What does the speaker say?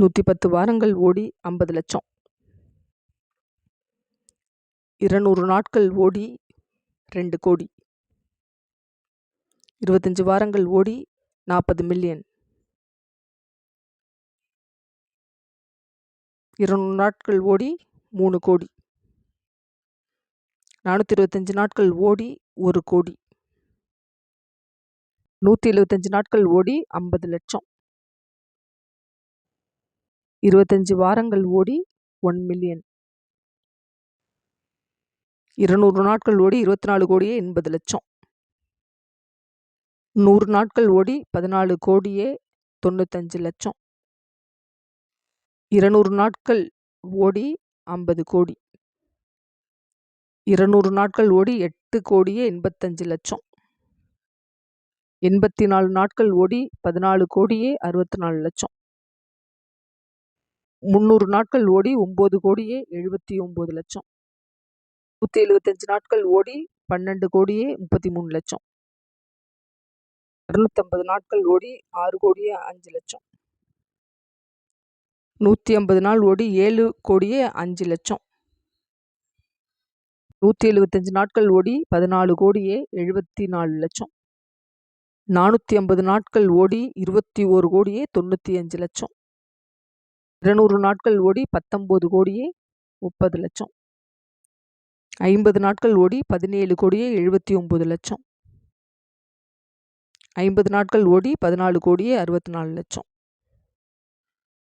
நூற்றி பத்து வாரங்கள் ஓடி ஐம்பது லட்சம். இருநூறு நாட்கள் ஓடி ரெண்டு கோடி. இருபத்தஞ்சி வாரங்கள் ஓடி நாற்பது மில்லியன். இருநூறு நாட்கள் ஓடி மூணு கோடி. நானூற்றி இருபத்தஞ்சி நாட்கள் ஓடி ஒரு கோடி. நூற்றி எழுபத்தஞ்சி நாட்கள் ஓடி ஐம்பது லட்சம். இருபத்தஞ்சி வாரங்கள் ஓடி ஒன் மில்லியன் இருநூறு நாட்கள் ஓடி இருபத்தி நாலு கோடியே எண்பது லட்சம். நூறு நாட்கள் ஓடி பதினாலு கோடியே தொண்ணூத்தஞ்சு லட்சம். இருநூறு நாட்கள் ஓடி ஐம்பது கோடி. இருநூறு நாட்கள் ஓடி எட்டு கோடியே எண்பத்தஞ்சு லட்சம். எண்பத்தி நாலு நாட்கள் ஓடி பதினாலு கோடியே அறுபத்தி நாலு லட்சம். முந்நூறு நாட்கள் ஓடி ஒம்பது கோடியே எழுபத்தி ஒம்பது லட்சம். நூற்றி எழுபத்தஞ்சு நாட்கள் ஓடி பன்னெண்டு கோடியே முப்பத்தி மூணு லட்சம். இரநூத்தம்பது நாட்கள் ஓடி ஆறு கோடியே அஞ்சு லட்சம். நூற்றி ஐம்பது நாள் ஓடி ஏழு கோடியே அஞ்சு லட்சம். நூற்றி எழுபத்தஞ்சு நாட்கள் ஓடி பதினாலு கோடியே எழுபத்தி நாலு லட்சம். நானூற்றி ஐம்பது நாட்கள் ஓடி இருபத்தி ஒரு கோடியே தொண்ணூற்றி அஞ்சு லட்சம். இருநூறு நாட்கள் ஓடி பத்தொம்போது கோடியே முப்பது லட்சம். ஐம்பது நாட்கள் ஓடி பதினேழு கோடியே எழுபத்தி ஒம்பது லட்சம். ஐம்பது நாட்கள் ஓடி பதினாலு கோடியே அறுபத்தி நாலு லட்சம்.